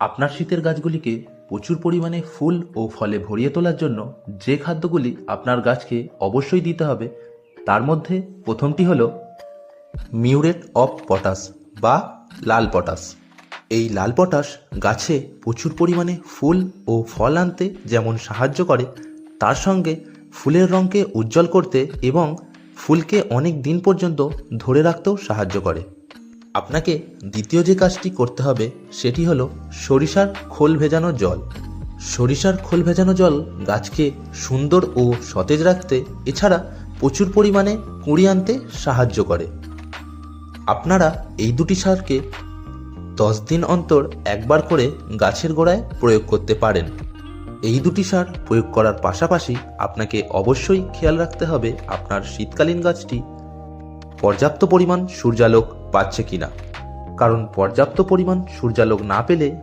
আপনার শীতের গাছগুলিকে প্রচুর পরিমাণে ফুল ও ফলে ভরিয়ে তোলার জন্য যে খাদ্যগুলি আপনার গাছকে অবশ্যই দিতে হবে, তার মধ্যে প্রথমটি হল মিউরেট অফ পটাশ বা লাল পটাশ। এই লাল পটাশ গাছে প্রচুর পরিমাণে ফুল ও ফল আনতে যেমন সাহায্য করে, তার সঙ্গে ফুলের রঙকে উজ্জ্বল করতে এবং ফুলকে অনেক দিন পর্যন্ত ধরে রাখতেও সাহায্য করে। আপনাকে দ্বিতীয় যে কাজটি করতে হবে, সেটি হলো সরিষার খোল ভেজানো জল। সরিষার খোল ভেজানো জল গাছকে সুন্দর ও সতেজ রাখতে, এছাড়া প্রচুর পরিমাণে কুঁড়ি আনতে সাহায্য করে। আপনারা এই দুটি সারকে দশ দিন অন্তর একবার করে গাছের গোড়ায় প্রয়োগ করতে পারেন। এই দুটি সার প্রয়োগ করার পাশাপাশি আপনাকে অবশ্যই খেয়াল রাখতে হবে আপনার শীতকালীন গাছটি পর্যাপ্ত পরিমাণ সূর্যালোক পাচ্ছে কিনা? কারণ পর্যাপ্ত পরিমাণ সূর্যালোক না পেলে